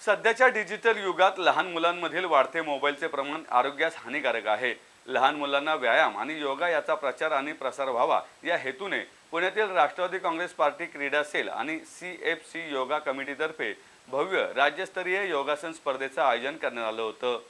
सध्याच्या डिजिटल युगात लहान मुलांमधील वाढते मोबाईलचे प्रमाण आरोग्यास हानिकारक आहे. लहान मुलांना व्यायाम आणि योगा याचा प्रचार आणि प्रसार व्हावा या हेतूने पुण्यातील राष्ट्रवादी काँग्रेस पार्टी क्रीडा सेल आणि सी एफ सी योगा कमिटीतर्फे भव्य राज्यस्तरीय योगासन स्पर्धेचं आयोजन करण्यात आलं होतं.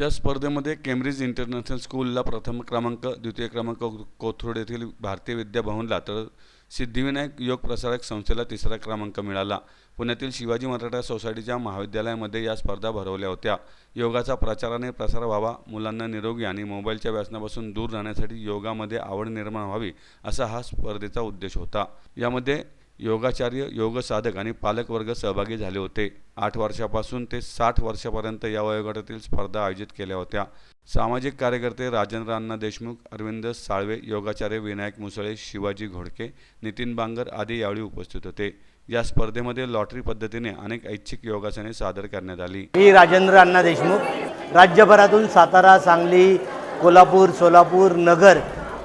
या स्पर्धेमध्ये केम्ब्रिज इंटरनॅशनल स्कूलला प्रथम क्रमांक द्वितीय क्रमांक कोथरूड येथील भारतीय विद्याभवनला तर सिद्धिविनायक योग प्रसारक संस्थेला तिसरा क्रमांक मिळाला. पुण्यातील शिवाजी मराठा सोसायटीच्या महाविद्यालयामध्ये या स्पर्धा भरवल्या होत्या. योगाचा प्रचाराने प्रसार व्हावा मुलांना निरोगी आणि मोबाईलच्या व्यसनापासून दूर राहण्यासाठी योगामध्ये आवड निर्माण व्हावी असा हा स्पर्धेचा उद्देश होता. यामध्ये योगाचार्य योगसाधक आणि पालकवर्ग सहभागी झाले होते. आठ वर्षापासून ते साठ वर्षापर्यंत या वयोगटातील स्पर्धा आयोजित केल्या होत्या. सामाजिक कार्यकर्ते राजेंद्र अण्णा देशमुख अरविंद साळवे योगाचार्य विनायक मुसळे शिवाजी घोडके नितीन बांगर आदी यावेळी उपस्थित होते. या स्पर्धेमध्ये लॉटरी पद्धतीने अनेक ऐच्छिक योगासने सादर करण्यात आली. मी राजेंद्र अण्णा देशमुख राज्यभरातून सातारा सांगली कोल्हापूर सोलापूर नगर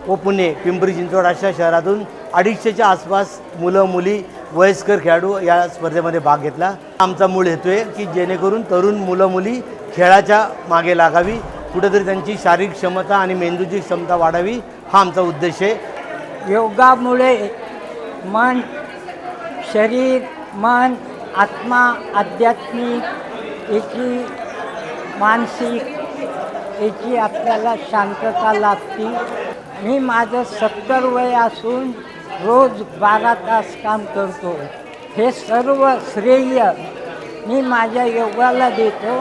व पुणे पिंपरी चिंचवड अशा शहरातून अडीचशेच्या आसपास मुलं मुली वयस्कर खेळाडू या स्पर्धेमध्ये भाग घेतला. आमचा मूळ हेतू आहे की जेणेकरून तरुण मुलं मुली खेळाच्या मागे लागावी. कुठेतरी त्यांची शारीरिक क्षमता आणि मेंदूची क्षमता वाढावी हा आमचा उद्देश आहे. योगामुळे मन शरीर मन आत्मा आध्यात्मिक याची मानसिक याची आपल्याला शांतता लागते मी माझं सत्तर वय असून रोज बारा तास काम करतो. हे सर्व श्रेय मी माझ्या योगाला देतो.